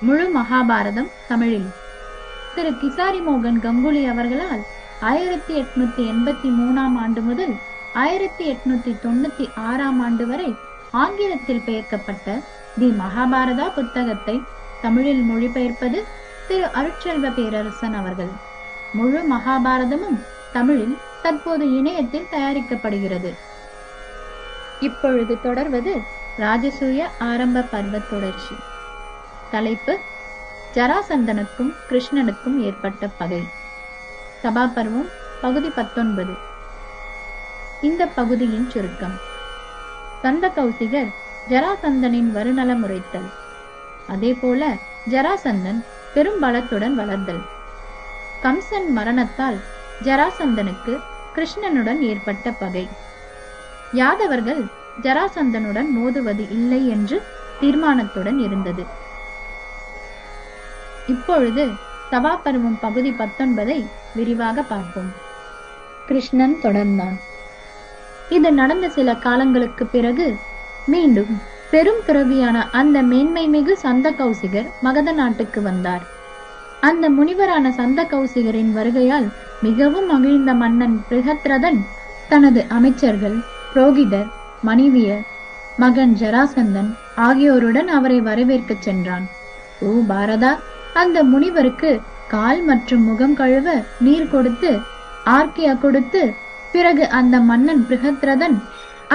முழு மகாபாரதம் தமிழில் திரு கிசாரி மோகன் கங்குலி அவர்களால் ஆயிரத்தி எட்நூத்தி எண்பத்தி மூணாம் ஆண்டு முதல் ஆயிரத்தி எட்நூத்தி தொண்ணூத்தி ஆறாம் ஆண்டு வரை ஆங்கிலத்தில் பெயர்க்கப்பட்ட தி மகாபாரதா புத்தகத்தை தமிழில் மொழிபெயர்ப்பது திரு அருட்செல்வ பேரரசன் அவர்கள். முழு மகாபாரதமும் தமிழில் தற்போது இணையத்தில் தயாரிக்கப்படுகிறது. இப்பொழுது தொடர்வது ராஜசூய ஆரம்ப பருவ தொடர்ச்சி. தலைப்பு ஜராசந்தனுக்கும் கிருஷ்ணனுக்கும் ஏற்பட்ட பகை. சபாபர்வம் பகுதி பத்தொன்பது. இந்த பகுதியின் சுருக்கம். சந்த கௌசிகர் ஜராசந்தனின் வருநல முறைத்தல். அதே போல ஜராசந்தன் பெரும் பலத்துடன் வளர்தல். கம்சன் மரணத்தால் ஜராசந்தனுக்கு கிருஷ்ணனுடன் ஏற்பட்ட பகை. யாதவர்கள் ஜராசந்தனுடன் மோதுவது இல்லை என்று தீர்மானத்துடன் இருந்தது. இப்பொழுது தவாபருவம் பகுதி பத்தொன்பதை விரிவாக பார்ப்போம். கிருஷ்ணன் தொடர்ந்தான். இது நடந்த சில காலங்களுக்கு பிறகு மீண்டும் பெரும் துறவியான அந்த மேன்மை மிகு சந்த கௌசிகர் மகத நாட்டுக்கு வந்தார். அந்த முனிவரான சந்த கௌசிகரின் வருகையால் மிகவும் மகிழ்ந்த மன்னன் பிருகத்ரதன் தனது அமைச்சர்கள் புரோகிதர் மனைவியர் மகன் ஜராசந்தன் ஆகியோருடன் அவரை வரவேற்கச் சென்றான். ஓ பாரதா அந்த முனிவருக்கு கால் மற்றும் முகம் கழுவ நீர் கொடுத்து ஆர்கியா கொடுத்து பிறகு அந்த மன்னன் பிருகத்ரதன்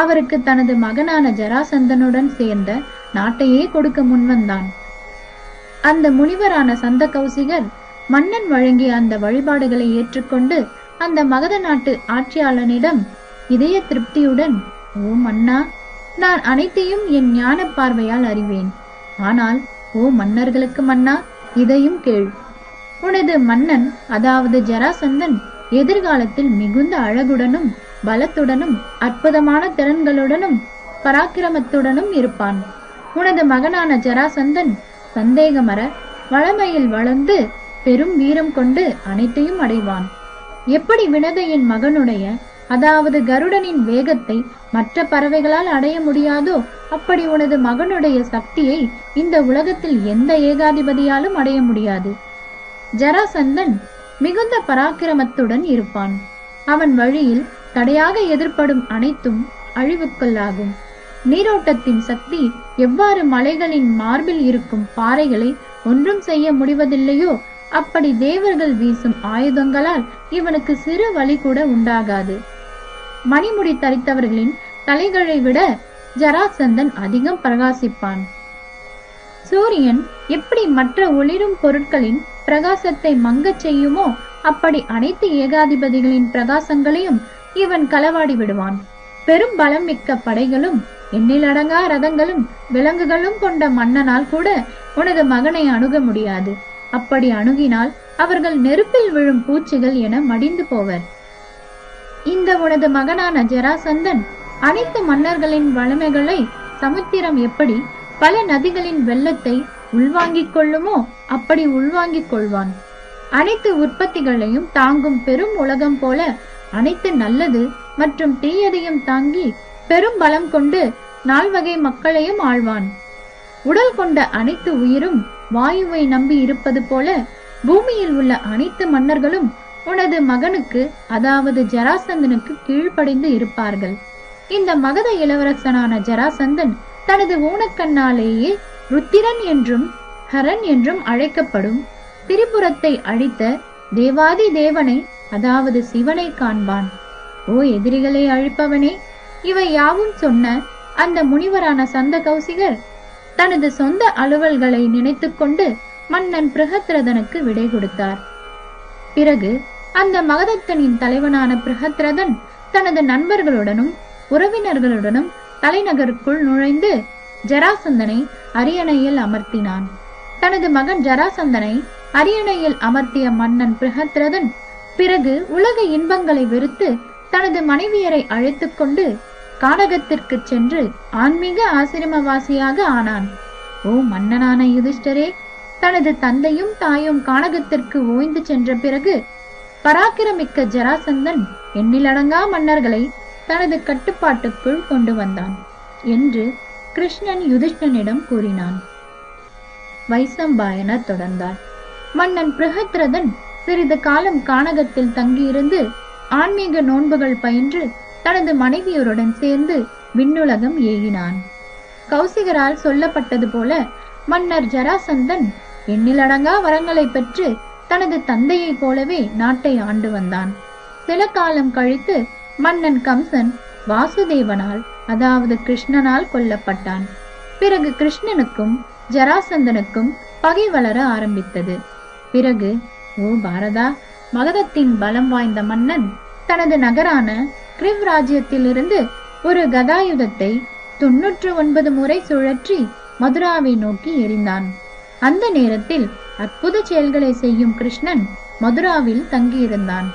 அவருக்கு தனது மகனான ஜராசந்தனுடன் சேர்ந்த நாட்டையே கொடுக்க முன்வந்தான். அந்த முனிவரான சந்த கௌசிகர் மன்னன் வழங்கிய அந்த வழிபாடுகளை ஏற்றுக்கொண்டு அந்த மகத நாட்டு ஆட்சியாளனிடம் இதய திருப்தியுடன் ஓ மன்னா நான் அனைத்தையும் என் ஞான பார்வையால் அறிவேன். ஆனால் ஓ மன்னர்களுக்கு மன்னா இதையும் கேள். உனது மன்னன் அதாவது ஜராசந்தன் எதிர்காலத்தில் மிகுந்த அழகுடனும் பலத்துடனும் அற்புதமான திறன்களுடனும் பராக்கிரமத்துடனும் இருப்பான். உனது மகனான ஜராசந்தன் சந்தேகமர வளமையில் வளர்ந்து பெரும் வீரம் கொண்டு அனைத்தையும் அடைவான். எப்படி வினதையின் மகனுடைய அதாவது கருடனின் வேகத்தை மற்ற பறவைகளால் அடைய முடியாதோ அப்படி உனது மகனுடைய சக்தியை இந்த உலகத்தில் எந்த ஏகாதிபதியாலும் அடைய முடியாது. ஜராசந்தன் மிகுந்த பராக்கிரமத்துடன் இருப்பான். அவன் வழியில் தடையாக எதிர்ப்படும் அனைத்தும் அழிவுக்குள்ளாகும். நீரோட்டத்தின் சக்தி எவ்வாறு மலைகளின் மார்பில் இருக்கும் பாறைகளை ஒன்றும் செய்ய முடிவதில்லையோ அப்படி தேவர்கள் வீசும் ஆயுதங்களால் இவனுக்கு சிறு வழி கூட உண்டாகாது. மணிமுடி தரித்தவர்களின் தலைகளை விட ஜராசந்தன் அதிகம் பிரகாசிப்பான். சூரியன் எப்படி மற்ற ஒளிரும் பொருட்களின் பிரகாசத்தை மங்கச் செய்யுமோ அப்படி அனைத்து ஏகாதிபதிகளின் பிரகாசங்களையும் இவன் களவாடி விடுவான். பெரும் பலம் மிக்க படைகளும் எண்ணிலடங்கா ரதங்களும் விலங்குகளும் கொண்ட மன்னனால் கூட உனது மகனை அணுக முடியாது. அப்படி அணுகினால் அவர்கள் நெருப்பில் விழும் பூச்சிகள் என மடிந்து போவர். இந்த உனது மகனான ஜராசந்தன் அனைத்து மன்னர்களின் வளமைகளை சமுத்திரம் எப்படி பல நதிகளின் வெள்ளத்தை உள்வாங்கிக் கொள்ளுமோ அப்படி உள்வாங்கிக் கொள்வான். அனைத்து உற்பத்திகளையும் தாங்கும் பெரும் உலகம் போல அனைத்து நல்லது மற்றும் தீயதையும் தாங்கி பெரும் பலம் கொண்டு நால்வகை மக்களையும் ஆழ்வான் உடல் கொண்ட அனைத்து உயிரும் வாயுவை நம்பி இருப்பது போல பூமியில் உள்ள அனைத்து மன்னர்களும் உனது மகனுக்கு அதாவது ஜராசந்தனுக்கு கீழ்ப்படிந்து இருப்பார்கள். இந்த மகத இளவரசனான ஜராசந்தன் தனது ஊனக்கண்ணாலேயே ருத்திரன் என்றும் ஹரன் என்றும் அழைக்கப்படும். திரிபுரத்தை அழித்த தேவாதி தேவனை அதாவது சிவனை காண்பான். ஓ எதிரிகளை அழிப்பவனே இவை யாவும் சொன்ன அந்த முனிவரான சந்த கௌசிகர்? தனது சொந்த அலுவல்களை நினைத்துக்கொண்டு மன்னன் பிரகத்ரதனுக்கு விடை கொடுத்தார். பிறகு அந்த மகதத்தனின் தலைவனான பிரகத்ரதன் தனது நண்பர்களுடனும் உறவினர்களுடனும் தலைநகருக்குள் நுழைந்து ஜராசந்தனை அரியணையில் அமர்த்தினான். தனது மகன் ஜராசந்தனை அரியணையில் அமர்த்திய மன்னன் பிரகத்ரதன் பிறகு உலக இன்பங்களை வெறுத்து தனது மனைவியரை அழைத்துக் கொண்டு கானகத்திற்கு சென்று ஆன்மீக ஆசிரமவாசியாக ஆனான். ஓ மன்னனான யுதிஷ்டரே தனது தந்தையும் தாயும் கானகத்திற்கு ஓய்ந்து சென்ற பிறகு பராக்கிரமிக்க ஜராசந்தன் எண்ணிலடங்கா மன்னர்களை தனது கட்டுப்பாட்டுக்குள் கொண்டு வந்தான் என்று கிருஷ்ணன் யுதிஷ்டனிடம் கூறினான். வைசம்பாயனர் தொடர்ந்தார். மன்னன் பிருகத்ரதன் சிறிது காலம் கானகத்தில் தங்கியிருந்து ஆன்மீக நோன்புகள் பயின்று தனது மனைவியருடன் சேர்ந்து விண்ணுலகம் ஏகினான். கௌசிகரால் சொல்லப்பட்டது போல மன்னர் ஜராசந்தன் எண்ணிலடங்கா வரங்களை பெற்று தனது தந்தையைப் போலவே நாட்டை ஆண்டு வந்தான். சில காலம் கழித்து மன்னன் கம்சன் வாசுதேவனால் அதாவது கிருஷ்ணனால் கொல்லப்பட்டான். பிறகு கிருஷ்ணனுக்கும் ஜராசந்தனுக்கும் பகை வளர ஆரம்பித்தது. பிறகு ஓ பாரதா மகதத்தின் பலம் வாய்ந்த மன்னன் தனது நகரான கிரிவ் ராஜ்யத்திலிருந்து ஒரு கதாயுதத்தை தொன்னூற்று ஒன்பது முறை சுழற்றி மதுராவை நோக்கி எறிந்தான். அந்த நேரத்தில் அற்புத செயல்களை செய்யும் கிருஷ்ணன் மதுராவில் தங்கியிருந்தான்.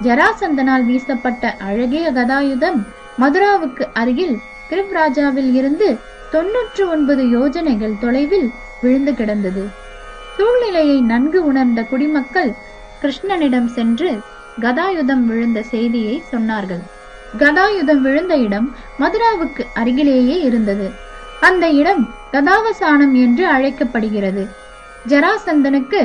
ஜராசந்தனால் வீசப்பட்ட அழகிய கதாயுதம் மதுராவுக்கு அருகில் கிரிவ்ராஜாவில் இருந்து தொன்னூற்று ஒன்பது யோஜனைகள் தொலைவில் விழுந்து கிடந்தது. சூழ்நிலையை நன்கு உணர்ந்த குடிமக்கள் கிருஷ்ணனிடம் சென்று கதாயுதம் விழுந்த செய்தியை சொன்னார்கள். கதாயுதம் விழுந்த இடம் மதுராவுக்கு அருகிலேயே இருந்தது. அந்த இடம் கதாவசானம் என்று அழைக்கப்படுகிறது. ஜராசந்தனுக்கு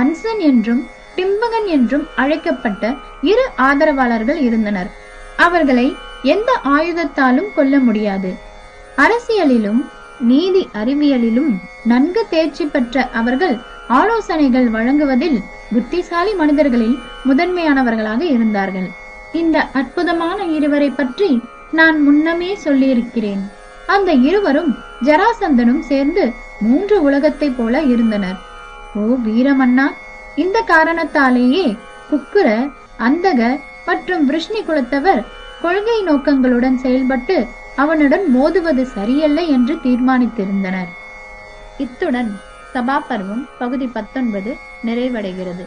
அன்சன் என்றும் டிம்பகன் என்றும் அழைக்கப்பட்ட இரு ஆதரவாளர்கள் இருந்தனர். அவர்களை எந்த ஆயுதத்தாலும் கொல்ல முடியாது. அரசியலிலும் நீதி அறிவியலிலும் நன்கு தேர்ச்சி பெற்ற அவர்கள் ஆலோசனைகள் வழங்குவதில் புத்திசாலி மனிதர்களில் முதன்மையானவர்களாக இருந்தார்கள். இந்த அற்புதமான இருவரை பற்றி நான் முன்னமே சொல்லியிருக்கிறேன். அந்த இருவரும் ஜராசந்தனும் சேர்ந்து மூன்று உலகத்தை போல இருந்தனர். ஓ வீரமன்னா இந்த காரணத்தாலேயே குக்குர அந்தக மற்றும் விஷ்ணி குலத்தவர் கொள்கை நோக்கங்களுடன் செயல்பட்டு அவனுடன் மோதுவது சரியல்ல என்று தீர்மானித்திருந்தனர். இத்துடன் சபாபர்வம் பகுதி பத்தொன்பது நிறைவடைகிறது.